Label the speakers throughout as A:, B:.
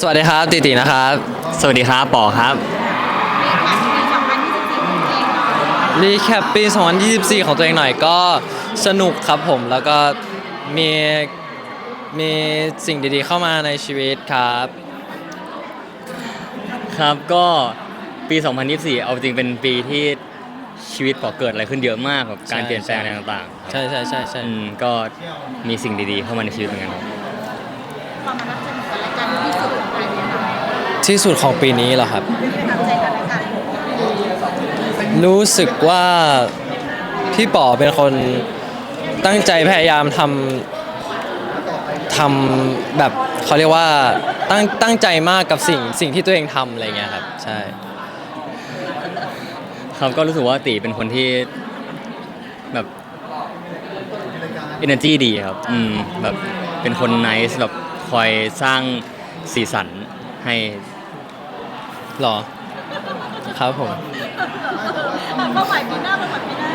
A: สวัสดีครับติตินะครับ
B: สวัสดีครับปอครับ
A: รีแคปปี 2024 ของตัวเองหน่อยก็สนุกครับผมแล้วก็มีมีสิ่งดีๆเข้ามาในชีวิตครับ
B: ครับก็ปี 2024 เอาจริงเป็นปีที่ชีวิตปอเกิดอะไรขึ้นเยอะมากแบบการ
A: ใช่
B: เปลี่ยนแปลง
A: ใช่
B: อะไรต่างๆครับ
A: ใช่ใช่ใช่ใช่
B: อืมก็มีสิ่งดีๆเข้ามาในชีวิตเหมือนกันครับ
C: ความประทับใจของกันแล ที่สุดของ
A: ปีนี้เหรอครับ รู้สึกว่าพี่ป๋อเป็นคนตั้งใจพยายามทำทำแบบเขาเรียกว่าตั้งตั้งใจมากกับสิ่งสิ่งที่ตัวเองทำอะไรเงี้ยครับ ใช่
B: ครับก็รู้สึกว่าตีเป็นคนที่แบบ energy ดีครับ อืมแบบเป็นคน nice แบบคอยสร้างสีสันให้
A: หรอ ครับผม
C: เป้าหมายปีหน้าเป้าหมายปีหน้า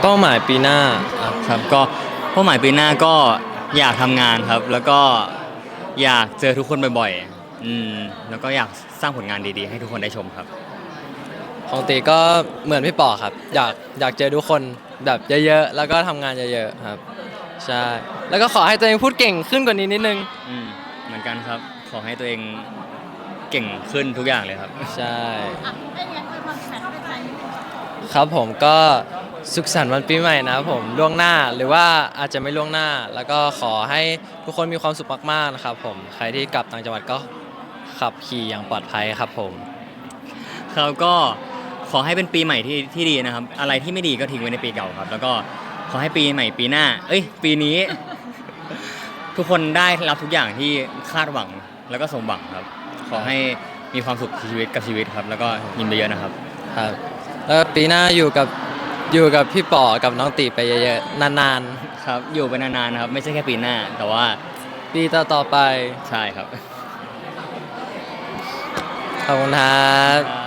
A: เป้าหมายปีหน้าอะ
B: ครับก็เป้าหมายปีหน้าก็อยากทำงานครับ แล้วก็อยากเจอทุกคนบ่อยๆอืมแล้วก็อยากสร้างผลงานดีๆ ให้ทุกคนได้ชมครับ
A: ของตีก็เหมือนพี่ป๋อครับ อยากอยากเจอทุกคนแบบเยอะๆ แล้วก็ทำงานเยอะๆครับ ใช่ แล้วก็ขอให้ตัวเองพูดเก่งขึ้นกว่านี้นิดนึง
B: อืมเหมือนกันครับ ขอให้ตัวเอง เก่งขึ้นทุกอย่างเลยครับ
A: ใช่
C: อะไอ้เนี้ยคือความแข็งเป็นใจนิดนึง
A: ครับผมก็สุขสันต์วันปีใหม่นะครับผมล่วงหน้าหรือว่าอาจจะไม่ล่วงหน้า แล้วก็ขอให้ทุกคนมีความสุขมากๆนะครับผมใครที่กลับต่างจังหวัดก็ขับขี่อย่างปลอดภัยครับผม
B: ครับก็ขอให้เป็นปีใหม่ที่ที่ดีนะครับ อะไรที่ไม่ดีก็ทิ้งไว้ในปีเก่าครับ แล้วก็ขอให้ปีใหม่ปีหน้า เอ้ย ปีนี้ ทุกคนได้รับทุกอย่างที่คาดหวังแล้วก็สมหวังครับ ขอให้มีความสุขชีวิตกับชีวิตครับ แล้วก็ยิ้มเยอะๆนะครับ
A: ครับแล้วปีหน้าอยู่กับอยู่กับพี่ป๋อกับน้องตีไปเยอะๆนาน
B: ครับ อยู่ไปนานๆนะครับ ไม่ใช่แค่ปีหน้า แต่ว่า
A: ๆปีต่อๆไป
B: ใช่ครับ
A: ขอบคุณครับ